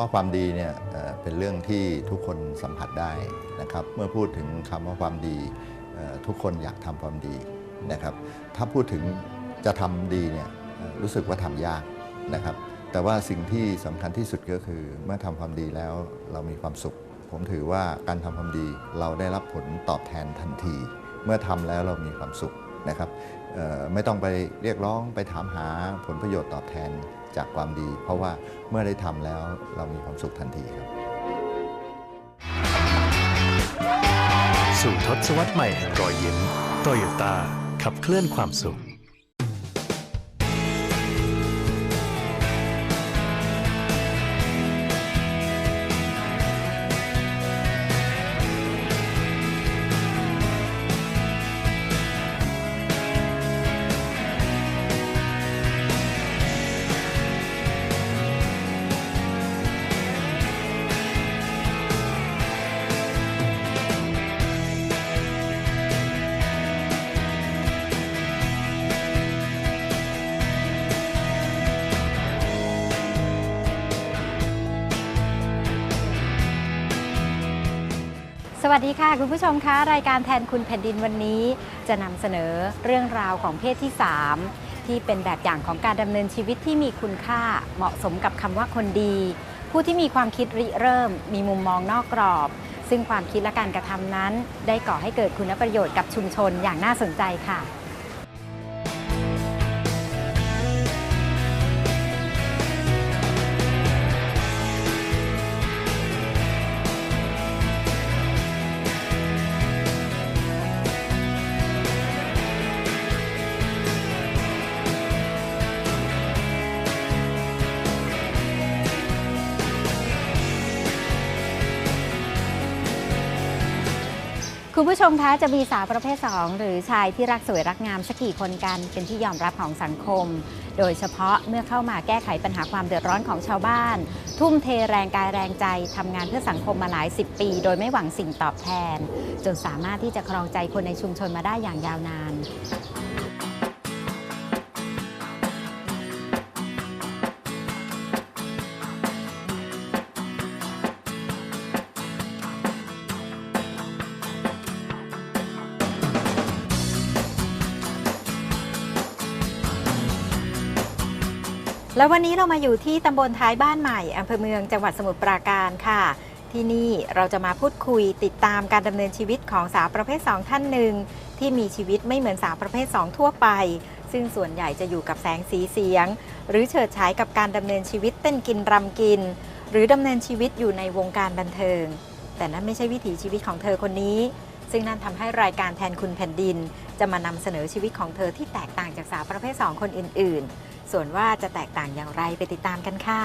ว่าความดีเนี่ยเป็นเรื่องที่ทุกคนสัมผัสได้นะครับ เมื่อพูดถึงคำว่าความดีทุกคนอยากทำความดีนะครับ ถ้าพูดถึงจะทำดีเนี่ยรู้สึกว่าทำยากนะครับ แต่ว่าสิ่งที่สำคัญที่สุดก็คือ เมื่อทำความดีแล้วเรามีความสุข ผมถือว่าการทำความดีเราได้รับผลตอบแทนทันที เมื่อทำแล้วเรามีความสุขนะครับไม่ต้องไปเรียกร้องไปถามหาผลประโยชน์ตอบแทน จากความดี เพราะว่าเมื่อได้ทำแล้วเรามีความสุขทันทีครับ สู่ทศวรรษใหม่แห่งรอยยิ้มโตโยต้าขับเคลื่อนความสุข สวัสดีค่ะ คุณผู้ชมคะรายการแทนคุณแผ่นดินวันนี้ จะนำเสนอเรื่องราวของเพศที่ 3 ที่เป็นแบบอย่างของการดำเนินชีวิตที่มีคุณค่าเหมาะสมกับคำว่าคนดี ผู้ที่มีความคิดริเริ่ม มีมุมมองนอกกรอบ ซึ่งความคิดและการกระทำนั้น ได้ก่อให้เกิดคุณประโยชน์กับชุมชนอย่างน่าสนใจค่ะ คุณผู้ชมคะจะมีสาวประเภท 2 หรือชายที่รักสวยรักงามสักกี่คนกันเป็นที่ยอมรับของสังคม โดยเฉพาะเมื่อเข้ามาแก้ไขปัญหาความเดือดร้อนของชาวบ้าน ทุ่มเทแรงกายแรงใจทำงานเพื่อสังคมมาหลายสิบปี โดยไม่หวังสิ่งตอบแทน จนสามารถที่จะครองใจคนในชุมชนมาได้อย่างยาวนาน แล้ววันนี้เรามาอยู่ที่ตำบลท้ายบ้านใหม่อำเภอเมืองจังหวัดสมุทรปราการค่ะ ที่นี่เราจะมาพูดคุยติดตามการดำเนินชีวิตของสาวประเภท 2 ท่านหนึ่งที่มีชีวิตไม่เหมือนสาวประเภท 2 ทั่วไป ซึ่งส่วนใหญ่จะอยู่กับแสงสีเสียง หรือเฉิดฉายกับการดำเนินชีวิตเต้นกินรำกิน หรือดำเนินชีวิตอยู่ในวงการบันเทิง แต่นั่นไม่ใช่วิถีชีวิตของเธอคนนี้ ซึ่งนั่นทำให้รายการแทนคุณแผ่นดิน จะมานำเสนอชีวิตของเธอที่แตกต่างจากสาวประเภท 2 คนอื่น ๆ ส่วนว่าจะแตกต่างอย่างไรไปติดตามกันค่ะ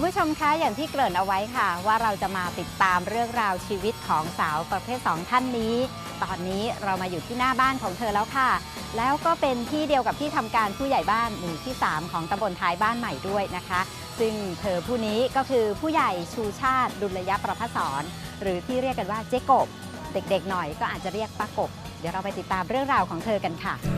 คุณผู้ชมคะอย่างที่เกริ่นเอาไว้ค่ะ ว่าเราจะมาติดตามเรื่องราวชีวิตของสาวประเภท 2 ท่านนี้ ตอนนี้เรามาอยู่ที่หน้าบ้านของเธอแล้วค่ะ แล้วก็เป็นที่เดียวกับที่ทำการผู้ใหญ่บ้านหมู่ที่ 3 ของตำบลท้ายบ้านใหม่ด้วยนะคะ ซึ่งเธอผู้นี้ก็คือผู้ใหญ่ชูชาติดุลยประพัสรหรือที่เรียกกันว่าเจ๊กบ เด็กๆหน่อยก็อาจจะเรียกป้ากบ เดี๋ยวเราไปติดตามเรื่องราวของเธอกันค่ะ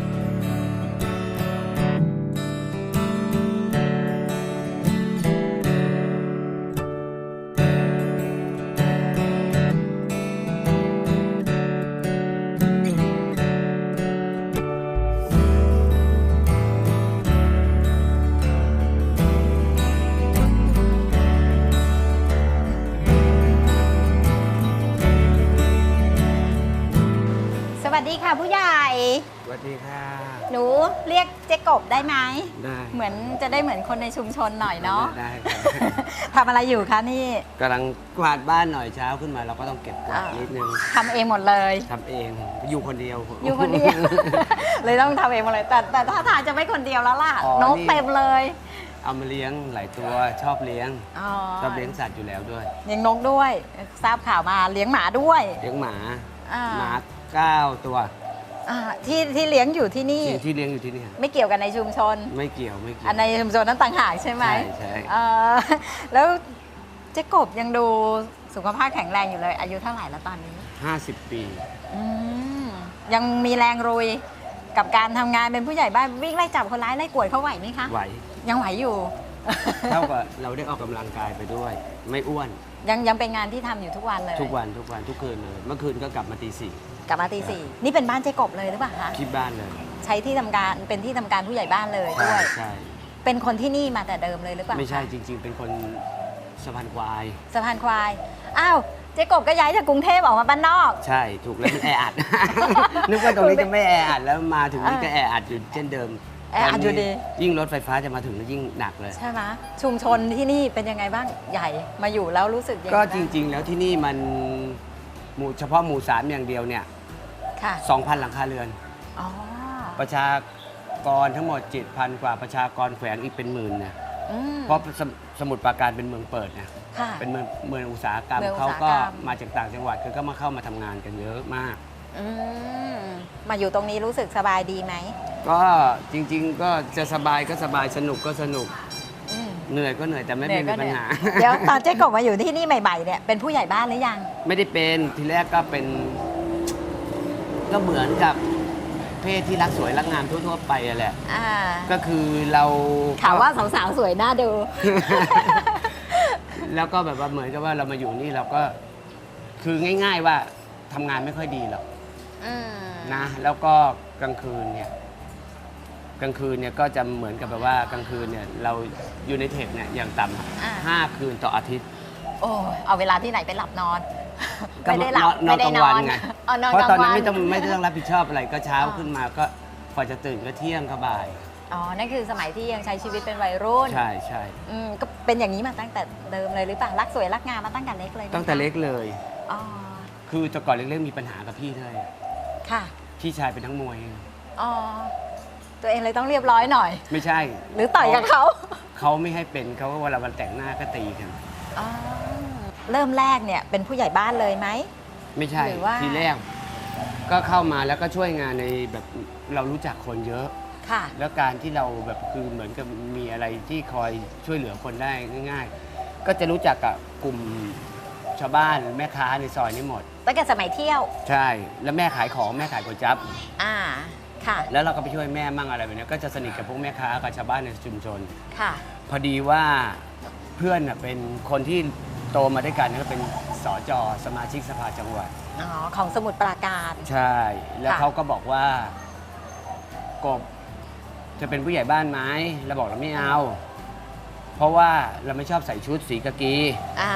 ดีค่ะผู้ใหญ่ สวัสดีค่ะ หนูเรียกเจ๊กบได้ไหม ได้เหมือนจะได้เหมือนคนในชุมชนหน่อยเนาะ ได้ครับ ทำอะไรอยู่คะนี่กำลังกวาดบ้านหน่อยเช้าขึ้นมาเราก็ต้องเก็บกวาดอ่านินิดนึงทำเองหมดเลย ทำเองอยู่คนเดียว อยู่คนเดียว เลยต้องทำเองหมดเลยแต่แต่ถ้าทางจะไม่คนเดียวแล้วล่ะ อ๋อนกนี่ เต็มเลย เอามาเลี้ยงหลายตัวชอบเลี้ยง อ๋อชอบเลี้ยงสัตว์อยู่แล้วด้วย เลี้ยงนกด้วย ทราบข่าวมาเลี้ยงหมาด้วย เลี้ยงหมา อ่า หมา เก้าตัวอ่าที่ที่เลี้ยงอยู่ที่นี่ ที่ที่เลี้ยงอยู่ที่นี่ไม่เกี่ยวกันในชุมชน ไม่เกี่ยวไม่เกี่ยว อันในชุมชนนั้นต่างหากใช่ไหมใช่ใช่ เอ่อแล้วเจ๊กบยังดูสุขภาพแข็งแรงอยู่เลย อายุเท่าไหร่แล้วตอนนี้ห้าสิบปี อืมยังมีแรงรุยกับการทำงานเป็นผู้ใหญ่บ้านวิ่งไล่จับคนร้ายไล่กวดเขาไหวไหมคะ ไหว ยังไหวอยู่ เท่ากับเราได้ออกกำลังกายไปด้วย ไม่อ้วนยังยังเป็นงานที่ทำอยู่ทุกวันเลยทุกวันทุกวันทุกคืนเลย เมื่อคืนก็กลับมาตีสี่กลับมาตีสี่นี่เป็นบ้านเจ๊กบเลยหรือเปล่าคะที่บ้านเลยใช้ที่ทำการเป็นที่ทำการผู้ใหญ่บ้านเลยใช่ด้วยใช่เป็นคนที่นี่มาแต่เดิมเลยหรือเปล่าไม่ใช่คะจริง ๆ เป็นคนสะพานควาย สะพานควายอ้าวเจ๊กบก็ย้ายจากกรุงเทพออกมาบ้านนอก ใช่ถูกแล้วมันแออัด นึกว่าตรงนี้จะไม่แออัดแล้วมาถึงนี่ก็แออัดอยู่เช่นเดิม แออัดอยู่ดี ยิ่งรถไฟฟ้าจะมาถึงแล้วยิ่งหนักเลย ใช่ไหมชุมชนที่นี่เป็นยังไงบ้างใหญ่มาอยู่แล้วรู้สึกยังไงก็บ้าจริง ๆ แล้วที่นี่มันหมู่เฉพาะหมู่สามอย่างเดียวเนี่ยค่ะ2,000 หลังคาเรือน อ๋อประชากรทั้งหมด7,000 กว่าประชากรแขวงอีกเป็นหมื่นเนี่ยอืมเพราะสมสมุทรปราการเป็นเมืองเปิดนะค่ะ เป็นเมืองเมืองอุตสาหกรรมเมืองอุตเขาสาหกรก็รมมาจากต่างจังหวัดคือก็มาเข้ามาทำงานกันเยอะมาก อืมมาอยู่ตรงนี้รู้สึกสบายดีไหมก็จริง ๆ ก็จะสบายก็สบายสนุกก็สนุก อืม เหนื่อยก็เหนื่อยแต่ไม่เหนื่มีอยก็ปัญเหนื่อยหาเดี๋ยวตอนเจ๊กบมาอยู่ที่นี่ใหม่ๆเนี่ยเป็นผู้ใหญ่บ้านหรือยัง ไม่ได้เป็นทีแรกก็เป็น ก็เหมือนกับเพศที่รักสวยรักงามทั่วๆไปอะแหละ อ่าก็คือเราข่าวว่าสาวๆสวยน่าดู แล้วก็แบบว่าเหมือนกับว่าเรามาอยู่นี่เราก็ คือง่าย ๆ ว่าทำงานไม่ค่อยดีหรอก อืมนะแล้วก็กลางคืนเนี่ยกลางคืนเนี่ยก็จะเหมือนกับแบบว่ากลางคืนเนี่ยเราอยู่ในเทคเนี่ยอย่างต่อ่าำห้าคืนต่ออาทิตย์ โอ้ยเอาเวลาที่ไหนไปหลับนอนก็ไม่ได้หลับนอนไม่ได้กลางนอวันนไงเอานอนเพราะกลางตอนนั้นวัไม่ต้องไม่ต้องรับผิดชอบอะไรก็เช้าอ่าขึ้นมาก็พอจะตื่นก็เที่ยงก็บ่าย อ๋อ นั่นคือสมัยที่ยังใช้ชีวิตเป็นวัยรุ่นใช่ใช่อืมก็เป็นอย่างนี้มาตั้งแต่เดิมเลยหรือเปล่ารักสวยรักงามมาตั้งแต่เล็กเลยไหมตั้งแต่เล็กเลย อ๋อ คือแต่ก่อนเล็กๆมีปัญหากับพี่ด้วย ค่ะ พี่ชายเป็นทั้งมวย อ๋อ ตัวเองเลยต้องเรียบร้อยหน่อย ไม่ใช่หรือต่อยกับเขาเขาไม่ให้เป็นเขาก็เวลาวันแต่งหน้าก็ตีกัน อ๋อ เริ่มแรกเนี่ยเป็นผู้ใหญ่บ้านเลยไหม ไม่ใช่หรือว่า ทีแรก ก็เข้ามาแล้วก็ช่วยงานในแบบเรารู้จักคนเยอะ ค่ะ แล้วการที่เราแบบคือเหมือนกับมีอะไรที่คอยช่วยเหลือคนได้ง่าย ๆ ก็จะรู้จักกับกลุ่ม ชาวบ้านแม่ค้าในซอยนี้หมด ตั้งแต่สมัยเที่ยว ใช่ แล้วแม่ขายของแม่ขายก๋วยจั๊บอ่า ค่ะ แล้วเราก็ไปช่วยแม่มั่งอะไรแบบนี้ก็จะสนิทกับพวกแม่ค้ากับชาวบ้านในชุมชน ค่ะ พอดีว่าเพื่อนน่ะเป็นคนที่โตมาด้วยกันก็เป็นสอจอสมาชิกสภาจังหวัด อ๋อ ของสมุทรปราการ ใช่ แล้วค่ะ เขาก็บอกว่ากบจะเป็นผู้ใหญ่บ้านไหมเราบอกเราไม่เอา เพราะว่าเราไม่ชอบใส่ชุดสีกากี อ่า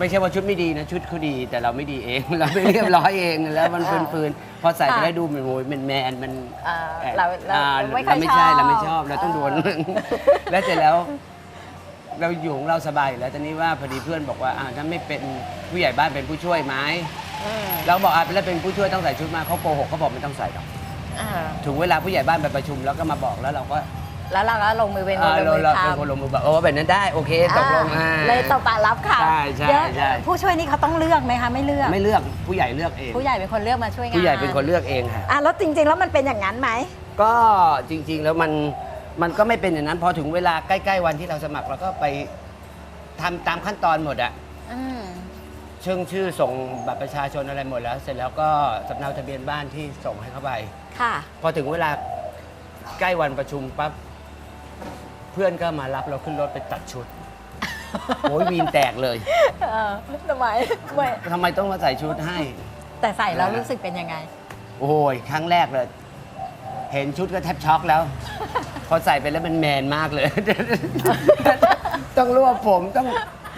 ไม่ใช่ว่าชุดไม่ดีนะ ชุดเขาดีแต่เราไม่ดีเอง เราไม่เรียบร้อยเองแล้วมันอ่าปืนๆพอใส่ไปค่ะได้ดูมันโวยมันแมนมันเอ่อเราเราอ่ไม่ค่อยไม่ชอบใช่เราไม่ชอบเราต้องโดนเออแล้วเสร็จแล้ว เราอยู่ของเราสบายอยู่แล้วตอนนี้ว่าพอดีเพื่อนบอกว่าอ่าถ้าไม่เป็นผู้ใหญ่บ้านเป็นผู้ช่วยไหมอืมเราก็บอกอะแล้วเป็นผู้ช่วยต้องใส่ชุดมาเขาโกหกเขาบอกไม่ต้องใส่หรอก อ่า ถึงเวลาผู้ใหญ่บ้านไปประชุมแล้วก็มาบอกแล้วเราก็ แล้วเราก็ลงมือเป็นเออลเรางมือเราทเป็นคนลงมือบอกโอ้แบบนั้นได้โอเคตกลงอ่าอ่า เลยตบปากรับค่ะใช่ใช่เดี๋ยวใช่ ผู้ช่วยนี่เขาต้องเลือกไหมคะไม่เลือก ไม่เลือกผู้ใหญ่เลือกเอง ผู้ใหญ่เป็นคนเลือกมาช่วยงานผู้ใหญ่เป็นคนเลือกเองค่ะ อะแล้วจริง ๆ แล้วมันเป็นอย่างนั้นไหม ก็จริง ๆ แล้วมันมันก็ไม่เป็นอย่างนั้นพอถึงเวลาใกล้ๆวันที่เราสมัครเราก็ไปทำตามขั้นตอนหมดอะอืมเชื่อชื่อส่งบัตรประชาชนอะไรหมดแล้ว เสร็จแล้วก็สำเนาทะเบียนบ้านที่ส่งให้เขาไป ค่ะ พอถึงเวลาใกล้วันประชุมปั๊บ เพื่อนก็มารับเราขึ้นรถไปตัดชุด โอ้ยวีนแตกเลยเออทำไมไม่ทำไมต้องมาใส่ชุดให้ แต่ใส่แล้วรู้สึกเป็นยังไง โอ้ยครั้งแรกเลย เห็นชุดก็แทบช็อกแล้ว พอใส่ไปแล้วมันแมนมากเลย ต้องรวบผมต้อง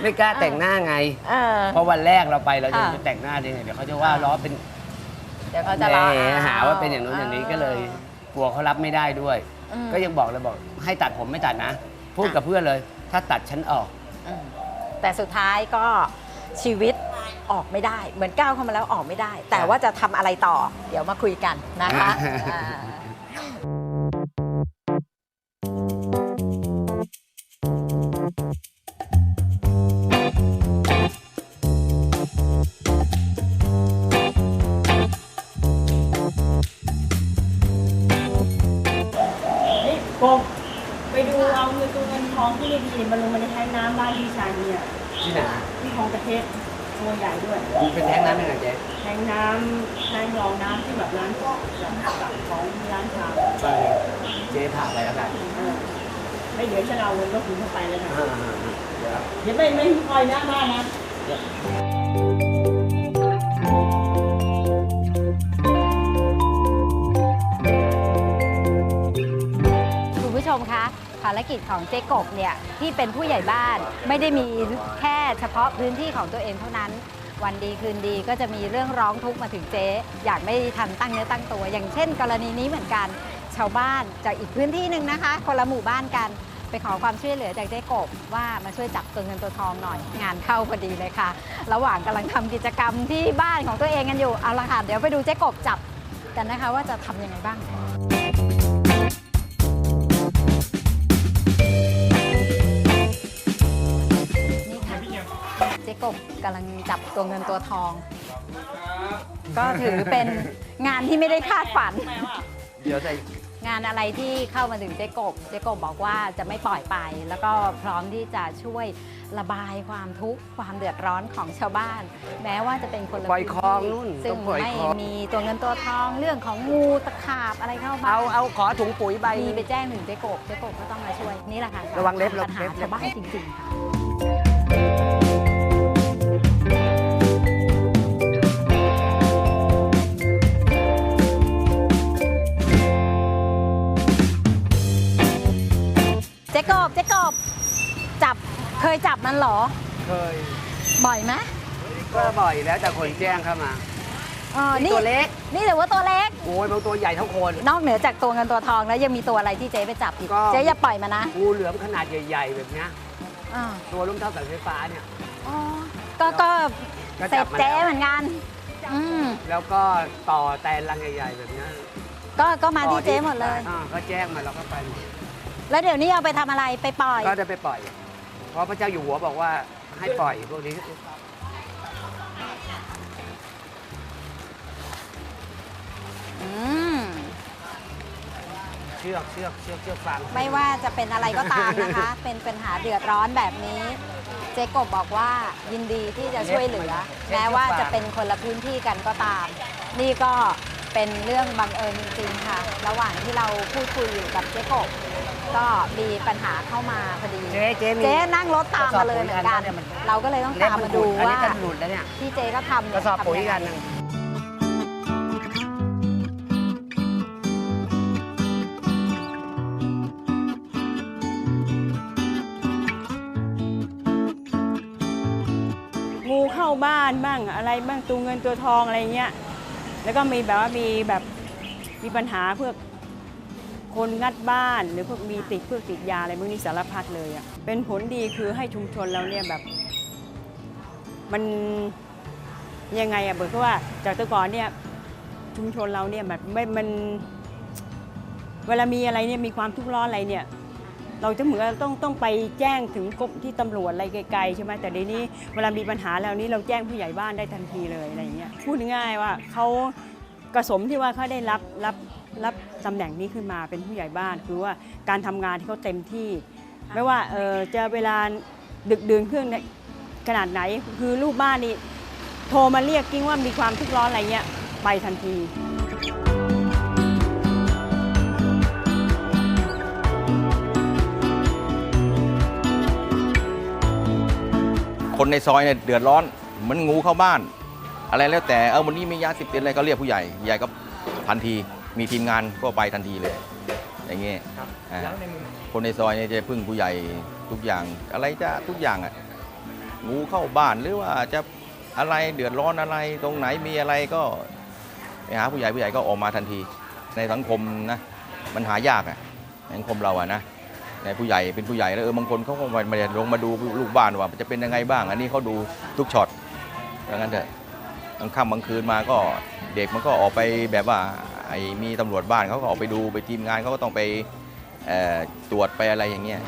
ไม่กล้าแต่งหน้าไง เออ เพราะวันแรกเราไปเราจะอ่าไปแต่งหน้าได้ไงเดี๋ยวเขาจะว่าล้อเป็นเดี๋ยวเขาจะแหรอมหาว่าเป็นอย่างนู้นอย่างนี้ก็เลย กลัวเขารับไม่ได้ด้วย อืมก็ยังบอกเลยบอก ให้ตัดผมไม่ตัดนะ พูดกับเพื่อนเลย ถ้าตัดฉันออก อืมแต่สุดท้ายก็ชีวิตออกไม่ได้ เหมือนก้าวเข้ามาแล้วออกไม่ได้ แต่ว่าจะทำอะไรต่อ เดี๋ยวมาคุยกันนะคะอ่า องที่ไม่ดีมันลงมาในแท้งน้ำบ้านพี่ชายเนี่ยที่ไหนที่คลองตะเทศตัวใหญ่ด้วย มันเป็นแท้งน้ำเป็นไงเจ๊แทงน้ำแทงรองน้ำที่แบบร้านของของร้านชาเจ๊ผ่าไปแล้วกันเออไม่เดี๋ยวฉันเอารถคุณเข้าไปแล้วนะอ่าๆๆเดี๋ยวเดี๋ยวไม่ไม่คอยหน้าบ้านนะคุณผู้ชมคะ ภารกิจของเจ๊กบเนี่ยที่เป็นผู้ใหญ่บ้าน ไม่ได้มีแค่เฉพาะพื้นที่ของตัวเองเท่านั้น วันดีคืนดีก็จะมีเรื่องร้องทุกข์มาถึงเจ๊อยากไม่ทันตั้งเนื้อตั้งตัว อย่างเช่น กรณีนี้เหมือนกันชาวบ้านจากอีกพื้นที่หนึ่งนะคะ คนละหมู่บ้านกันไปขอความช่วยเหลือจากเจ๊กบว่ามาช่วยจับตัวเงินตัวทองหน่อย งานเข้าพอดีเลยค่ะ ระหว่างกำลังทำกิจกรรมที่บ้านของตัวเองกันอยู่เอาละค่ะเดี๋ยวไปดูเจ๊กบจับกันนะคะว่าจะทำยังไงบ้าง กบกำลังจับตัวเงินตัวทอง ก็ถือเป็นงานที่ไม่ได้คาดฝัน เดี๋ยวใส่งานอะไรที่เข้ามาถึงเจ๊กบ เจ๊กบบอกว่าจะไม่ปล่อยไป แล้วก็พร้อมที่จะช่วยระบายความทุกข์ความเดือดร้อนของชาวบ้าน แม้ว่าจะเป็นคนละปล่อยคลองพื้นู่นซึ่ต้งองปล่อยไม่คลอง มีตัวเงินตัวทองเรื่องของงูตะขาบอะไรเข้ามาเอาเอาขอถุงปุ๋ยใบ มีไปแจ้งถึงเจ๊กบ เจ๊กบก็ต้องมาช่วยนี่แหละค่ะระวังเล็บปัญหาเล็บเล็บ ชาวบ้านจริงๆค่ะ เคยจับมันเหรอ เคยบ่อยไหมก็บ่อยแล้วแต่คนแจ้งเข้ามา อ๋อนี่ตัวเล็ก นี่ถือว่าตัวเล็ก โอ้ยบางตัวใหญ่เท่าคน นอกเหนือจากตัวเงินตัวทองแล้วยังมีตัวอะไรที่เจ๊ไปจับอีก ก็ เจ๊อย่าปล่อยมันนะงูเหลือมขนาดใหญ่ ๆ แบบเนี้ยอ่าตัวลุ่มเท่าเสาไฟฟ้าเนี่ย อ๋อก็ก็ก็เสร็จัจบมาแล้ว เจ๊เหมือนกัน อืมแล้วก็ต่อแตนรังใหญ่ ๆ แบบเนี้ยก็ก็มาต่อที่เจ๊หมดเลย อ่าก็แจ้งมาเราก็ไปหมดแล้วเดี๋ยวนี้เอาไปทำอะไรไปปล่อย ก็จะไปปล่อย เพราะพระเจ้าอยู่หัวบอกว่าให้ปล่อยพวกนี้ อืม เชือกเชือกเชือกเชือกฟางไม่ว่าจะเป็นอะไรก็ตามนะคะ เป็นปัญหาเดือดร้อนแบบนี้ เจ๊กบบอกว่ายินดีที่จะช่วยเหลือ แม้ว่าจะเป็นคนละพื้นที่กันก็ตาม นี่ก็เป็นเรื่องบังเอิญจริงๆค่ะ ระหว่างที่เราพูดคุยอยู่กับเจ๊กบ ก็มีปัญหาเข้ามาพอดี เจ๊เจ๊มี เจ๊นั่งรถตามมาเลยเหมือนกัน กระสอบปุ๋ยอันนั้นเนี่ยมัน เราก็เลยต้องเล็บตามมันมาหลุดูดอันนี้ว่าจะหลุดแล้วเนี่ยที่เจ๊ก็ทำกเนี่ยระสอบปุ๋ยทำงไงกันหนึ่งงูเข้าบ้านบ้างอะไรบ้างตัวเงินตัวทองอะไรเงี้ย แล้วก็มีแบบว่ามีแบบมีปัญหาเพื่อ คนงัดบ้านหรือพวกมีติดเพื่อติดยาอะไรพวกนี้สารพัดเลยอะเป็นผลดีคือให้ชุมชนเราเนี่ยแบบ มันยังไงอะเบิร์ก็ว่าจากแต่ก่อนเนี่ยชุมชนเราเนี่ยแบบไม่มัน เวลามีอะไรเนี่ยมีความทุกข์ร้อนอะไรเนี่ย เราจะเหมือนต้องต้องไปแจ้งถึงกรมที่ตำรวจอะไรไกลๆใช่ไหมแต่เดี๋ยวนี้เวลามีปัญหาแล้วนี้เราแจ้งผู้ใหญ่บ้านได้ทันทีเลยอะไรอย่างเงี้ยพูดง่ายว่าเขากระสมที่ว่าเขาได้รับรับ รับตำแหน่งนี้ขึ้นมาเป็นผู้ใหญ่บ้าน คือว่าการทำงานที่เขาเต็มที่ ไม่ว่าเออจะเวลาดึกดื่นเครื่องเนี่ยขนาดไหนคือลูกบ้านนี่โทรมาเรียกกิ้งว่ามีความทุกข์ร้อนอะไรเงี้ยไปทันที คนในซอยเนี่ยเดือดร้อนเหมือนงูเข้าบ้าน อะไรแล้วแต่เออวันนี้มียาเสิบติดอะไรก็เรียกผู้ใหญ่ใหญ่ก็ทันที มีทีมงานก็ไปทันทีเลย อย่างเงี้ยอ่าคนในซอยเนี่ยจะพึ่งผู้ใหญ่ทุกอย่าง อะไรจะทุกอย่างอะงูเข้าบ้านหรือว่าจะอะไรเดือดร้อนอะไรตรงไหนมีอะไรก็ไปหาผู้ใหญ่ผู้ใหญ่ก็ออกมาทันที ในสังคมนะมันหายากอะในสังคมเราอะนะในผู้ใหญ่เป็นผู้ใหญ่แล้วเออบางคนเขาก็ไมาลงมาดูลูกบ้านว่าจะเป็นยังไงบ้าง อันนี้เขาดูทุกช็อตดังนั้นเถอะกลางค่ำกลางคืนมาก็เด็กมันก็ออกไปแบบว่า ไอ้มีตำรวจบ้านเขาก็ออกไปดูไปทีมงานเขาก็ต้องไปตรวจไปอะไรอย่างเงี้ย